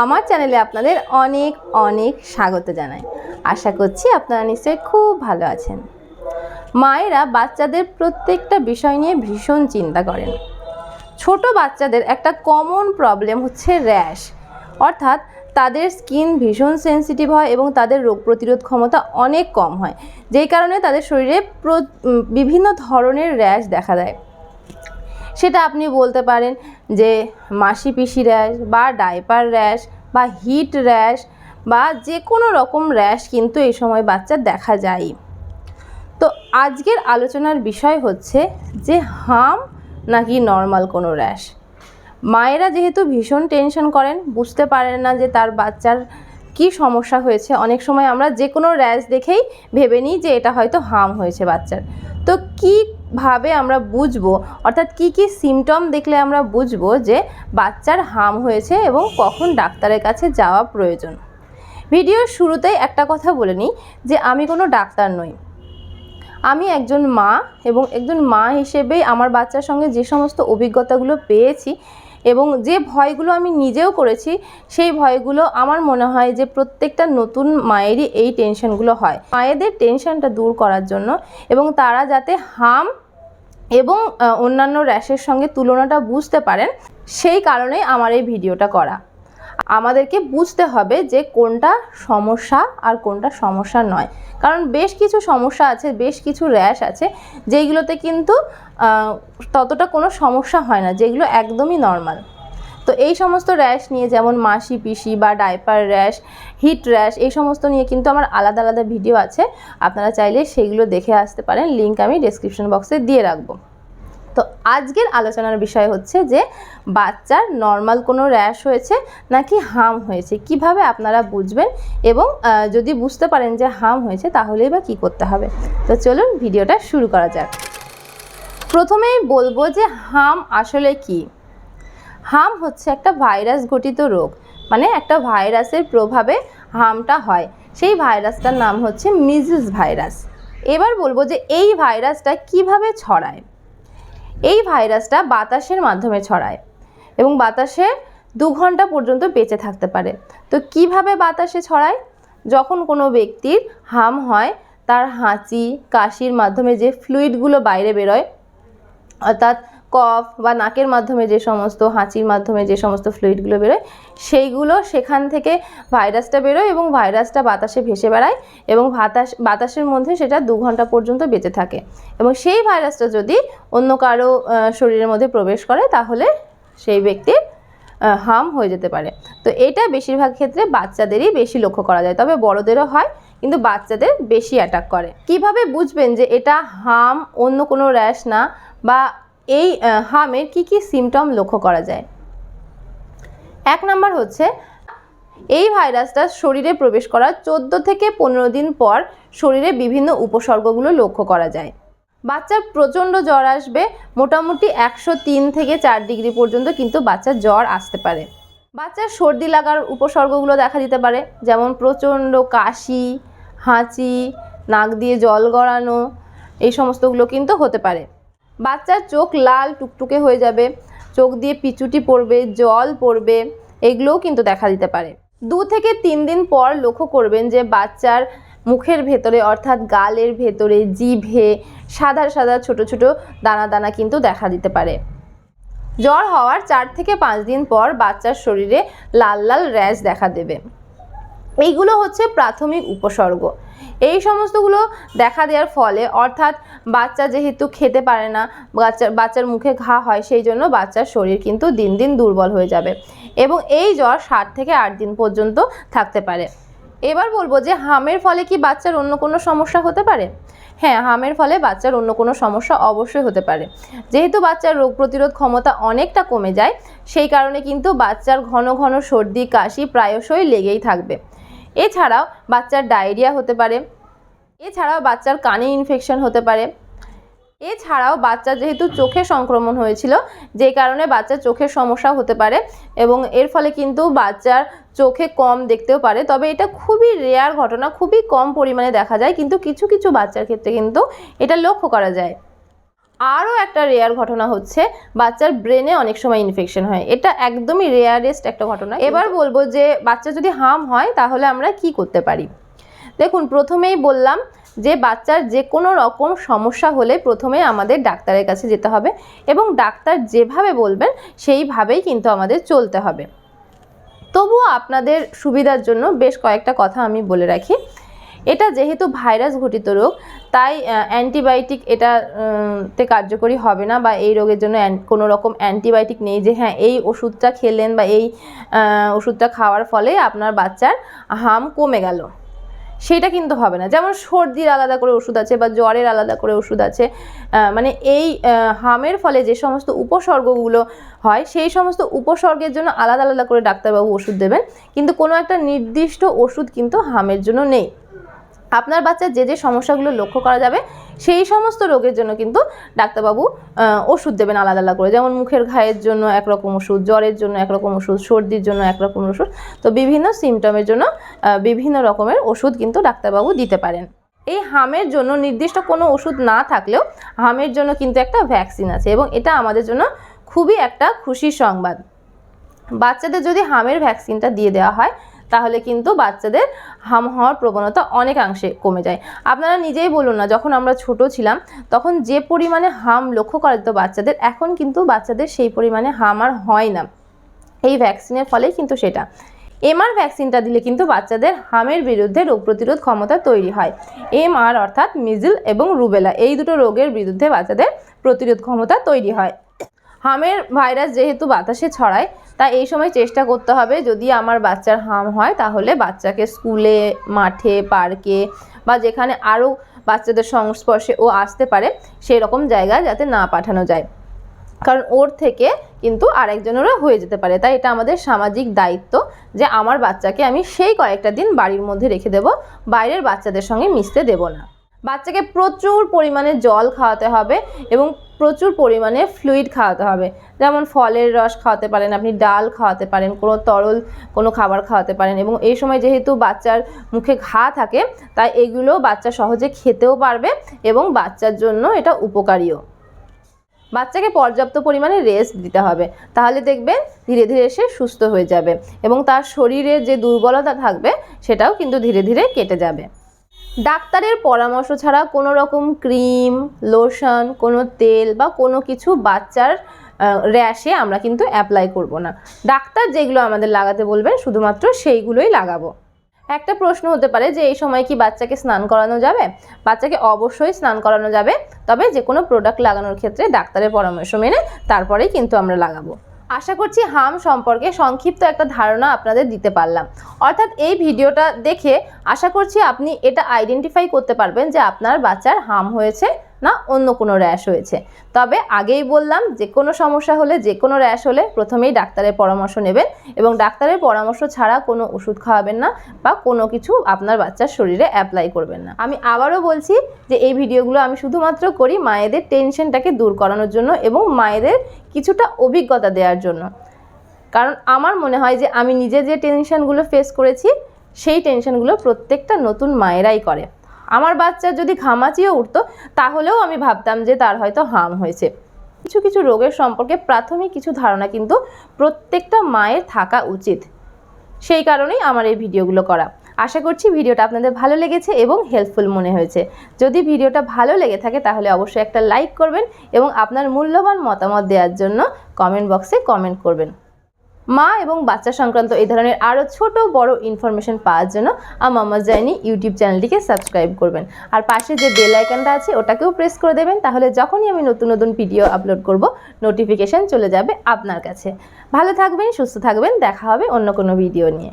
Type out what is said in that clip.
আমার চ্যানেলে আপনাদের অনেক অনেক স্বাগত জানাই। আশা করছি আপনারা নিশ্চয়ই খুব ভালো আছেন। মায়েরা বাচ্চাদের প্রত্যেকটা বিষয় নিয়ে ভীষণ চিন্তা করেন। ছোট বাচ্চাদের একটা কমন প্রবলেম হচ্ছে র্যাশ অর্থাৎ তাদের স্কিন ভীষণ সেনসিটিভ হয় এবং তাদের রোগ প্রতিরোধ ক্ষমতা অনেক কম হয়। যেই কারণে তাদের শরীরে বিভিন্ন ধরনের র্যাশ দেখা দেয়। সেটা আপনি বলতে পারেন যে মাসি পিসি র্যাশ বা ডাইপার র্যাশ বা হিট র্যাশ বা যে কোনো রকম র্যাশ কিন্তু এই সময় বাচ্চার দেখা যায়। তো আজকের আলোচনার বিষয় হচ্ছে যে হাম নাকি নর্মাল কোনো র্যাশ মায়েরা যেহেতু ভীষণ টেনশন করেন, বুঝতে পারেন না যে তার বাচ্চার কি সমস্যা হয়েছে। অনেক সময় আমরা যে কোনো র্যাশ দেখেই ভেবে নিই যে এটা হয়তো হাম হয়েছে বাচ্চার। তো কীভাবে আমরা বুঝব, অর্থাৎ কি কি সিমটম দেখলে আমরা বুঝব যে বাচ্চার হাম হয়েছে এবং কখন ডাক্তারের কাছে যাওয়া প্রয়োজন। ভিডিওর শুরুতেই একটা কথা বলে নিই যে আমি কোনো ডাক্তার নই। আমি একজন মা এবং একজন মা হিসেবেই আমার বাচ্চার সঙ্গে যে সমস্ত অভিজ্ঞতাগুলো পেয়েছি এবং যে ভয়গুলো আমি নিজেও করেছি, সেই ভয়গুলো আমার মনে হয় যে প্রত্যেকটা নতুন মায়েরই এই টেনশনগুলো হয়। মায়েদের টেনশনটা দূর করার জন্য এবং তারা যাতে হাম এবং অন্যান্য র্যাশের সঙ্গে তুলনাটা বুঝতে পারেন, সেই কারণে আমার এই ভিডিওটা করা। আমাদেরকে বুঝতে হবে যে কোনটা সমস্যা আর কোনটা সমস্যা নয়। কারণ বেশ কিছু সমস্যা আছে, বেশ কিছু র্যাশ আছে, যেইগুলোতে কিন্তু ততটা কোনো সমস্যা হয় না, যেগুলো একদমই নর্মাল। তো এই সমস্ত র্যাশ নিয়ে যেমন মাসি, পিসি বা ডাইপার র্যাশ হিট র্যাশ এই সমস্ত নিয়ে কিন্তু আমার আলাদা আলাদা ভিডিও আছে। আপনারা চাইলে সেগুলো দেখে আসতে পারেন। লিঙ্ক আমি ডেসক্রিপশন বক্সে দিয়ে রাখব। তো আজকের আলোচনার বিষয় হচ্ছে যে, বাচ্চার নর্মাল কোনো র্যাশ হয়েছে নাকি হাম হয়েছে? কীভাবে আপনারা বুঝবেন? এবং যদি বুঝতে পারেন যে হাম হয়েছে, তাহলেই বা কী করতে হবে? তো চলুন ভিডিওটা শুরু করা যাক। প্রথমেই বলব যে হাম আসলে কি। হাম হচ্ছে একটা ভাইরাস ঘটিত রোগ। মানে একটা ভাইরাসের প্রভাবে হামটা হয়। সেই ভাইরাসটার নাম হচ্ছে মিজলস ভাইরাস। এবার বলব যে এই ভাইরাসটা কীভাবে ছড়ায়? এই ভাইরাসটা বাতাসের মাধ্যমে ছড়ায় এবং বাতাসে দু ঘণ্টা পর্যন্ত বেঁচে থাকতে পারে। তো কীভাবে বাতাসে ছড়ায়? যখন কোনো ব্যক্তির হাম হয়, তার হাঁচি, কাশির মাধ্যমে যে ফ্লুইডগুলো বাইরে বেরোয়, অর্থাৎ কফ বা নাকের মাধ্যমে যে সমস্ত, হাঁচির মাধ্যমে যে সমস্ত ফ্লুইডগুলো বেরোয়, সেইগুলো সেখান থেকে ভাইরাসটা বেরোয় এবং ভাইরাসটা বাতাসে ভেসে বেড়ায় এবং বাতাস, বাতাসের মধ্যে সেটা দু ঘণ্টা পর্যন্ত বেঁচে থাকে। এবং সেই ভাইরাসটা যদি অন্য কারও শরীরের মধ্যে প্রবেশ করে, তাহলে সেই ব্যক্তির হার্ম হয়ে যেতে পারে। তো এটা বেশিরভাগ ক্ষেত্রে বাচ্চাদেরই বেশি লক্ষ্য করা যায়। তবে বড়দেরও হয়, কিন্তু বাচ্চাদের বেশি অ্যাটাক করে। কীভাবে বুঝবেন যে এটা হাম অন্য কোনো র্যাশ না বা এই হামের কি কি সিমটম লক্ষ্য করা যায়? এক নাম্বার হচ্ছে, এই ভাইরাসটা শরীরে প্রবেশ করার চোদ্দ থেকে পনেরো দিন পর শরীরে বিভিন্ন উপসর্গগুলো লক্ষ্য করা যায়। বাচ্চার প্রচণ্ড জ্বর আসবে, মোটামুটি একশো তিন থেকে চার ডিগ্রি পর্যন্ত কিন্তু বাচ্চার জ্বর আসতে পারে। বাচ্চার সর্দি লাগার উপসর্গগুলো দেখা দিতে পারে, যেমন প্রচণ্ড কাশি, হাঁচি, নাক দিয়ে জল গড়ানো, এই সমস্তগুলো কিন্তু হতে পারে। বাচ্চার চোখ লাল টুকটুকে হয়ে যাবে, চোখ দিয়ে পিচুটি পড়বে, জল পড়বে, এগুলোও কিন্তু দেখা দিতে পারে। দু থেকে তিন দিন পর লক্ষ্য করবেন যে বাচ্চার মুখের ভেতরে, অর্থাৎ গালের ভেতরে, জিভে সাদা সাদা ছোট ছোট দানা দানা কিন্তু দেখা দিতে পারে। জ্বর হওয়ার চার থেকে পাঁচ দিন পর বাচ্চার শরীরে লাল লাল র্যাশ দেখা দেবে। এইগুলো হচ্ছে প্রাথমিক উপসর্গ। এই সমস্তগুলো দেখা দেওয়ার ফলে, অর্থাৎ বাচ্চা যেহেতু খেতে পারে না বাচ্চার বাচ্চার মুখে ঘা হয়, সেই জন্য বাচ্চার শরীর কিন্তু দিন দিন দুর্বল হয়ে যাবে এবং এই জ্বর ষাট থেকে আট দিন পর্যন্ত থাকতে পারে। এবার বলব যে হামের ফলে কি বাচ্চার অন্য কোনো সমস্যা হতে পারে? হ্যাঁ হামের ফলে বাচ্চার অন্য কোনো সমস্যা অবশ্যই হতে পারে। যেহেতু বাচ্চার রোগ প্রতিরোধ ক্ষমতা অনেকটা কমে যায়, সেই কারণে কিন্তু বাচ্চার ঘন ঘন সর্দি, কাশি প্রায়শই লেগেই থাকবে। এছাড়াও বাচ্চার ডায়রিয়া হতে পারে, এছাড়াও বাচ্চার কানে ইনফেকশন হতে পারে, এছাড়াও বাচ্চা যেহেতু চোখে সংক্রমণ হয়েছিল যেই কারণে বাচ্চার চোখের সমস্যা হতে পারে এবং এর ফলে কিন্তু বাচ্চার চোখে কম দেখতেও পারে। তবে এটা খুবই রেয়ার ঘটনা, খুবই কম পরিমাণে দেখা যায়, কিন্তু কিছু কিছু বাচ্চার ক্ষেত্রে কিন্তু এটা লক্ষ্য করা যায়। আরও একটা রেয়ার ঘটনা হচ্ছে বাচ্চার ব্রেনে অনেক সময় ইনফেকশন হয়। এটা একদমই রেয়ারেস্ট একটা ঘটনা। এবার বলব যে বাচ্চা যদি হাম হয় তাহলে আমরা কি করতে পারি? দেখুন প্রথমেই বললাম যে বাচ্চার যে কোনো রকম সমস্যা হলে প্রথমে আমাদের ডাক্তারের কাছে যেতে হবে এবং ডাক্তার যেভাবে বলবেন সেইভাবেই কিন্তু আমাদের চলতে হবে। তবুও আপনাদের সুবিধার জন্য বেশ কয়েকটা কথা আমি বলে রাখি। এটা যেহেতু ভাইরাস ঘটিত রোগ, তাই অ্যান্টিবায়োটিক এটা তে কার্যকরী হবে না বা এই রোগের জন্য কোনো রকম অ্যান্টিবায়োটিক নেই যে হ্যাঁ এই ওষুধটা খেলেন বা এই ওষুধটা খাওয়ার ফলে আপনার বাচ্চার হাম কমে গেল। সেটা কিন্তু হবে না। যেমন সর্দির আলাদা করে ওষুধ আছে বা জ্বরের আলাদা করে ওষুধ আছে মানে এই হামের ফলে যে সমস্ত উপসর্গগুলো হয়, সেই সমস্ত উপসর্গের জন্য আলাদা আলাদা করে ডাক্তারবাবু ওষুধ দেবেন। কিন্তু কোনো একটা নির্দিষ্ট ওষুধ কিন্তু হামের জন্য নেই। আপনার বাচ্চার যে যে সমস্যাগুলো লক্ষ্য করা যাবে, সেই সমস্ত রোগের জন্য কিন্তু ডাক্তারবাবু ওষুধ দেবেন আলাদা আলাদা করে। যেমন মুখের ঘায়ের জন্য একরকম ওষুধ, জ্বরের জন্য একরকম ওষুধ, সর্দির জন্য একরকম ওষুধ। তো বিভিন্ন সিমটমের জন্য বিভিন্ন রকমের ওষুধ কিন্তু ডাক্তারবাবু দিতে পারেন। এই হামের জন্য নির্দিষ্ট কোনো ওষুধ না থাকলেও হামের জন্য কিন্তু একটা ভ্যাকসিন আছে এবং এটা আমাদের জন্য খুবই একটা খুশির সংবাদ। বাচ্চাদের যদি হামের ভ্যাকসিনটা দিয়ে দেওয়া হয় তাহলে কিন্তু বাচ্চাদের হাম হওয়ার প্রবণতা অনেকাংশে কমে যায়। আপনারা নিজেই বলুন না, যখন আমরা ছোট ছিলাম, তখন যে পরিমাণে হাম লক্ষ্য করা যেত বাচ্চাদের, এখন কিন্তু বাচ্চাদের সেই পরিমাণে হাম আর হয় না। এই ভ্যাকসিনের ফলেই কিন্তু সেটা। এমআর ভ্যাকসিনটা দিলে কিন্তু বাচ্চাদের হামের বিরুদ্ধে রোগ প্রতিরোধ ক্ষমতা তৈরি হয়। এমআর অর্থাৎ মিজিল এবং রুবেলা, এই দুটো রোগের বিরুদ্ধে বাচ্চাদের প্রতিরোধ ক্ষমতা তৈরি হয়। হামের ভাইরাস যেহেতু বাতাসে ছড়ায়, তাই এই সময় চেষ্টা করতে হবে যদি আমার বাচ্চার হাম হয় তাহলে বাচ্চাকে স্কুলে, মাঠে, পার্কে বা যেখানে আরও বাচ্চাদের সংস্পর্শে ও আসতে পারে সেই রকম জায়গায় যাতে না পাঠানো যায়। কারণ ওর থেকে কিন্তু আরেকজনেরও হয়ে যেতে পারে। তাই এটা আমাদের সামাজিক দায়িত্ব যে আমার বাচ্চাকে আমি সেই কয়েকটা দিন বাড়ির মধ্যে রেখে দেব, বাইরের বাচ্চাদের সঙ্গে মিশতে দেব না। বাচ্চাকে প্রচুর পরিমাণে জল খাওয়াতে হবে এবং প্রচুর পরিমাণে ফ্লুইড খাওয়াতে হবে। যেমন ফলের রস খাওয়াতে পারেন, আপনি ডাল খাওয়াতে পারেন, কোনো তরল কোনো খাবার খাওয়াতে পারেন এবং এই সময় যেহেতু বাচ্চার মুখে ঘা থাকে, তাই এগুলো বাচ্চা সহজে খেতেও পারবে এবং বাচ্চার জন্য এটা উপকারীও। বাচ্চাকে পর্যাপ্ত পরিমাণে রেস্ট দিতে হবে। তাহলে দেখবেন ধীরে ধীরে সে সুস্থ হয়ে যাবে এবং তার শরীরে যে দুর্বলতা থাকবে, সেটাও কিন্তু ধীরে ধীরে কেটে যাবে। ডাক্তারের পরামর্শ ছাড়া কোনো রকম ক্রিম, লোশন, কোনো তেল বা কোনো কিছু বাচ্চার র্যাশে আমরা কিন্তু অ্যাপ্লাই করব না। ডাক্তার যেগুলো আমাদের লাগাতে বলবেন, শুধুমাত্র সেইগুলোই লাগাবো। একটা প্রশ্ন হতে পারে যে, এই সময় কি বাচ্চাকে স্নান করানো যাবে? বাচ্চাকে অবশ্যই স্নান করানো যাবে, তবে যে কোনো প্রোডাক্ট লাগানোর ক্ষেত্রে ডাক্তারের পরামর্শ মেনে তারপরেই কিন্তু আমরা লাগাবো। আশা করছি হাম সম্পর্কে সংক্ষিপ্ত একটা ধারণা আপনাদের দিতে পারলাম। অর্থাৎ এই ভিডিওটা দেখে আশা করছি আপনি এটা আইডেন্টিফাই করতে পারবেন যে আপনার বাচ্চার হাম হয়েছে না, অন্য কোনো র্যাশ হয়েছে। তবে আগেই বললাম, যে কোনো সমস্যা হলে, যে কোনো র্যাশ হলে প্রথমেই ডাক্তারের পরামর্শ নেবেন এবং ডাক্তারের পরামর্শ ছাড়া কোনো ওষুধ খাওয়াবেন না বা কোনো কিছু আপনার বাচ্চার শরীরে অ্যাপ্লাই করবেন না। আমি আবারও বলছি যে এই ভিডিওগুলো আমি শুধুমাত্র করি মায়েদের টেনশনটাকে দূর করানোর জন্য এবং মায়েদের কিছুটা অভিজ্ঞতা দেওয়ার জন্য। কারণ আমার মনে হয় যে আমি নিজে যে টেনশনগুলো ফেস করেছি, সেই টেনশনগুলো প্রত্যেকটা নতুন মায়েরাই করে। আমার বাচ্চা যদি ঘামাচিও উঠতো, তাহলেও আমি ভাবতাম যে তার হয়তো হাম হয়েছে। কিছু কিছু রোগের সম্পর্কে প্রাথমিক কিছু ধারণা কিন্তু প্রত্যেকটা মায়ের থাকা উচিত। সেই কারণেই আমার এই ভিডিওগুলো করা। আশা করছি ভিডিওটা আপনাদের ভালো লেগেছে এবং হেল্পফুল মনে হয়েছে। যদি ভিডিওটা ভালো লেগে থাকে, তাহলে অবশ্যই একটা লাইক করবেন এবং আপনার মূল্যবান মতামত দেওয়ার জন্য কমেন্ট বক্সে কমেন্ট করবেন। মা এবং বাচ্চা সংক্রান্ত এই ধরনের আরও ছোট বড় ইনফরমেশন পাওয়ার জন্য আমার জার্নি ইউটিউব চ্যানেলটিকে সাবস্ক্রাইব করবেন। আর পাশে যে বেল আইকনটা আছে, ওটাকেও প্রেস করে দেবেন, তাহলে যখনই আমি নতুন নতুন ভিডিও আপলোড করব নোটিফিকেশান চলে যাবে আপনার কাছে। ভালো থাকবেন, সুস্থ থাকবেন, দেখা হবে অন্য কোনো ভিডিও নিয়ে।